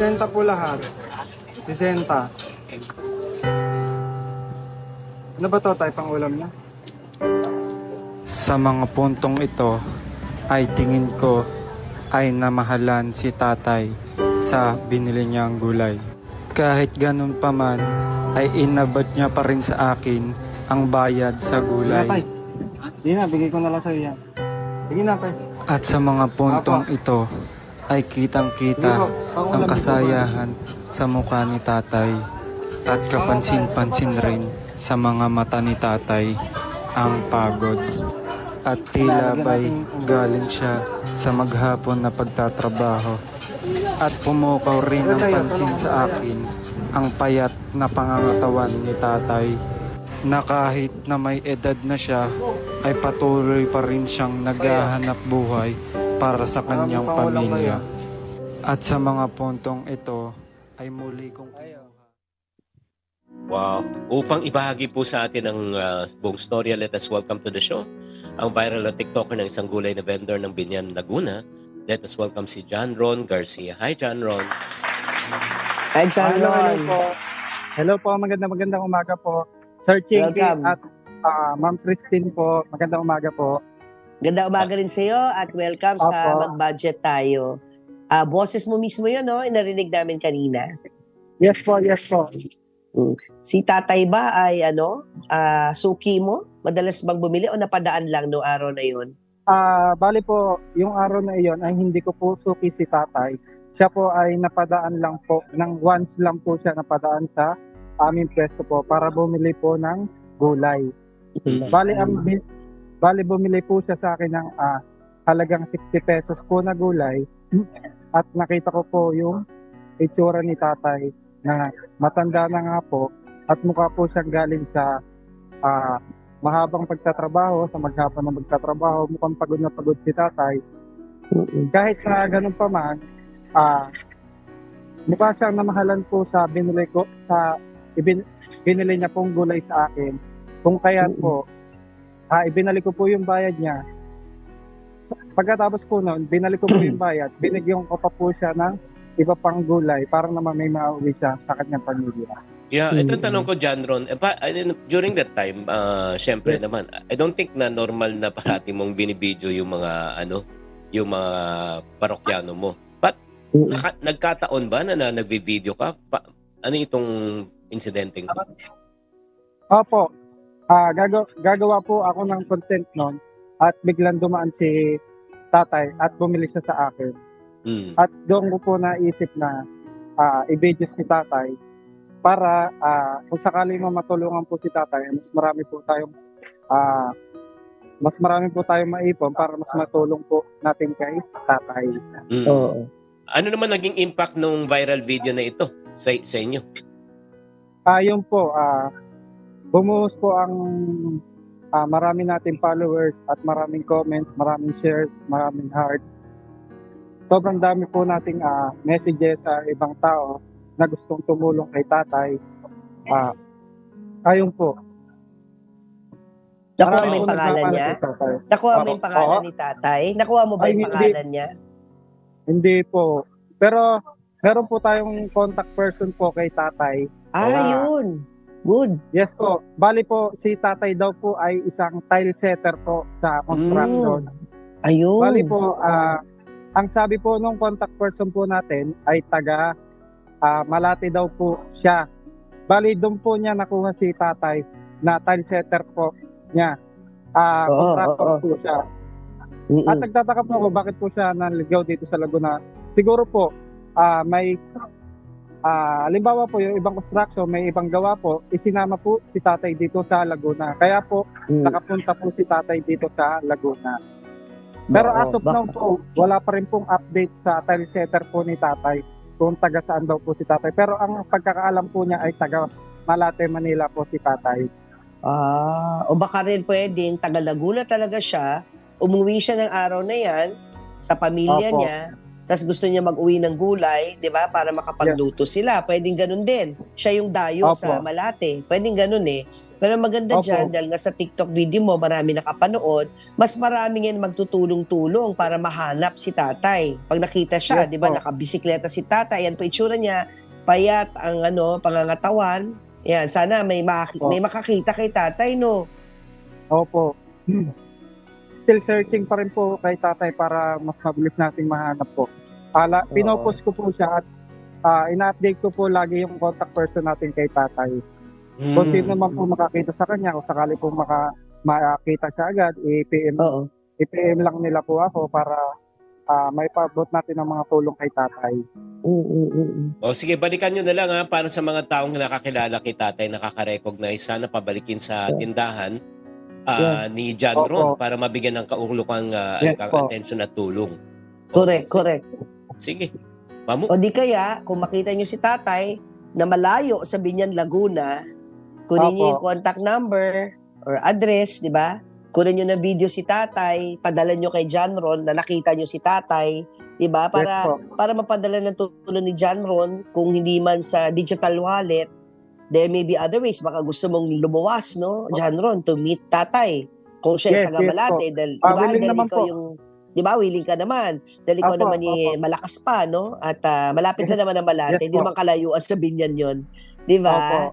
60 po lahat. 60. Ano ba to tayo pang ulam niya? Sa mga puntong ito ay tingin ko ay namahalan si tatay sa binili niyang gulay. Kahit ganun pa man ay inabot niya pa rin sa akin ang bayad sa gulay. Hindi na, bigay ko na lang sa iyo yan. Sige na, tay. At sa mga puntong ito ay kitang-kita ang kasayahan sa mukha ni tatay at kapansin-pansin rin sa mga mata ni tatay ang pagod. At tila ba'y galing siya sa maghapon na pagtatrabaho. At pumukaw rin ang pansin sa akin ang payat na pangangatawan ni tatay na kahit na may edad na siya ay patuloy pa rin siyang naghahanap buhay para sa kanyang pamilya. At sa mga puntong ito ay muli kong kinuha. Wow. Upang ibahagi po sa atin ang ah, buong storya, let us welcome to the show ang viral na TikToker ng isang gulay na vendor ng Binyan, Laguna. Let us welcome si John Ron Garcia. Hi, John Ron. Hi, John Hello, hello Ron. po. Hello po, magandang magandang umaga po. Sir Chinky Welcome. at ah, Ma'am Christine po, magandang umaga po. Ganda umaga rin sa iyo at welcome sa Opo. Mag-Budget Tayo. Ah, boses mo mismo yun, no? Narinig namin kanina. Yes po, yes po. Si tatay ba ay ano, ah, suki mo? Madalas bang bumili o napadaan lang no araw na yun? Ah, bali po, yung araw na iyon ay hindi ko po suki si tatay. Siya po ay napadaan lang po, ng once lang po siya napadaan sa aming pwesto po para bumili po ng gulay. Mhm. Bali, ang, bali bumili po siya sa akin ng ah, halagang 60 pesos po na gulay at nakita ko po yung itsura ni tatay na matanda na nga po at mukha po siyang galing sa ah, mahabang pagtatrabaho, sa maghapon na magtatrabaho, mukhang pagod na pagod si tatay. Kahit sa ganun pa man, ah, mukha siyang namahalan po sa binili ko, sa ibin, binili niya pong gulay sa akin. Kung kaya po, ah, ibinalik ko po yung bayad niya. Pagkatapos po noon, binalik ko po yung bayad, binigyan ko pa po siya ng iba pang gulay para naman may mauwi siya sa kanyang pamilya. Yeah, ito ang tanong ko, John Ron. Eh, pa, mean, during that time, ah, syempre naman, I don't think na normal na parati mong binibidyo yung mga, ano, yung mga parokyano mo. But, naka, nagkataon ba na, na nagvi-video ka? Pa, ano itong insidente? Opo. Ah, gaga- gagawa po ako ng content noon at biglang dumaan si tatay at bumili siya sa akin. Mm. At doon ko po naisip na ah, i-video si tatay para ah, kung sakali mo matulungan po si tatay, mas marami po tayong ah, mas marami po tayong maipon para mas matulong po natin kay tatay. Mm. Oo. Ano naman naging impact ng viral video na ito sa, sa inyo? Ah, yun po, ah, bumuhos po ang ah, marami nating followers at maraming comments, maraming shares, maraming hearts. Sobrang dami po nating ah, messages sa ibang tao na gustong tumulong kay tatay. Ah, ayun po. Nakuha mo yung pangalan niya? Nakuha mo yung pangalan Oo. ni tatay? Nakuha mo ba Ay, yung hindi. pangalan niya? Hindi po. Pero meron po tayong contact person po kay tatay. Ah, Wala. yun. Good. Yes po. Bali po, si tatay daw po ay isang tile setter po sa construction. Ayun. Bali po, ah, ang sabi po nung contact person po natin ay taga ah, Malate daw po siya. Bali, doon po niya nakuha si tatay na tile setter po niya. Ah, Oo, contractor oo. po siya. Mm-mm. At nagtataka po ako bakit po siya naligaw dito sa Laguna. Siguro po, ah, may ah, halimbawa po yung ibang construction, may ibang gawa po, isinama po si tatay dito sa Laguna. Kaya po, Mm. nakapunta po si tatay dito sa Laguna. Pero Oo, as of now po, wala pa rin pong update sa tile setter po ni tatay kung taga saan daw po si tatay. Pero ang pagkakaalam po niya ay taga Malate, Manila po si tatay. Ah, o baka rin pwedeng taga Laguna talaga siya, umuwi siya ng araw na yan sa pamilya Opo. niya, tapos gusto niya mag-uwi ng gulay, 'di ba? Para makapagluto sila. Pwedeng ganun din. Siya yung dayo Opo. sa Malate. Pwedeng ganun eh. Pero maganda Opo. dyan, dahil nga sa TikTok video mo, marami nakapanood, mas marami ngayon magtutulong-tulong para mahanap si tatay. Pag nakita siya, Yes di ba, nakabisikleta si tatay, yan po itsura niya, payat ang ano, pangangatawan. Yan, sana may, maki- may makakita kay tatay, no? Opo. Still searching pa rin po kay tatay para mas mabilis nating mahanap po. Ala, Oo. pinopost ko po siya at ah, ina-update ko po lagi yung contact person natin kay tatay. Kung Mm. sino man po makakita sa kanya, kung sakali po maka, makakita siya agad, i-PM, Oo. i-PM lang nila po ako para ah, may paabot natin ng mga tulong kay tatay. Mm, mm, mm. O sige, balikan nyo na lang ha, para sa mga taong nakakilala kay tatay, nakaka-recognize, sana pabalikin sa tindahan ah, ni John Opo. Ron para mabigyan ng kaulukang uh, Yes attention at tulong. Correct, correct. Sige. Mamu. O di kaya, kung makita nyo si tatay na malayo sa Binyan, Laguna, kunin nyo yung contact number or address, di ba? Kunin nyo na video si tatay, padala nyo kay John Ron na nakita nyo si tatay, di ba? Para, yes po. para mapadala ng tulong ni John Ron, kung hindi man sa digital wallet, there may be other ways. Baka gusto mong lumuwas, no, John Ron, to meet tatay. Kung siya Yes, ay taga yes dahil, Ah, di ba, willing dahil naman ikaw po. yung Di ba? Willing ka naman. Dahil ikaw Opo, naman eh, opo. malakas pa, no? At ah, malapit na naman ang Malate. Yes Hindi naman kalayuan sa Binyan yon Di ba?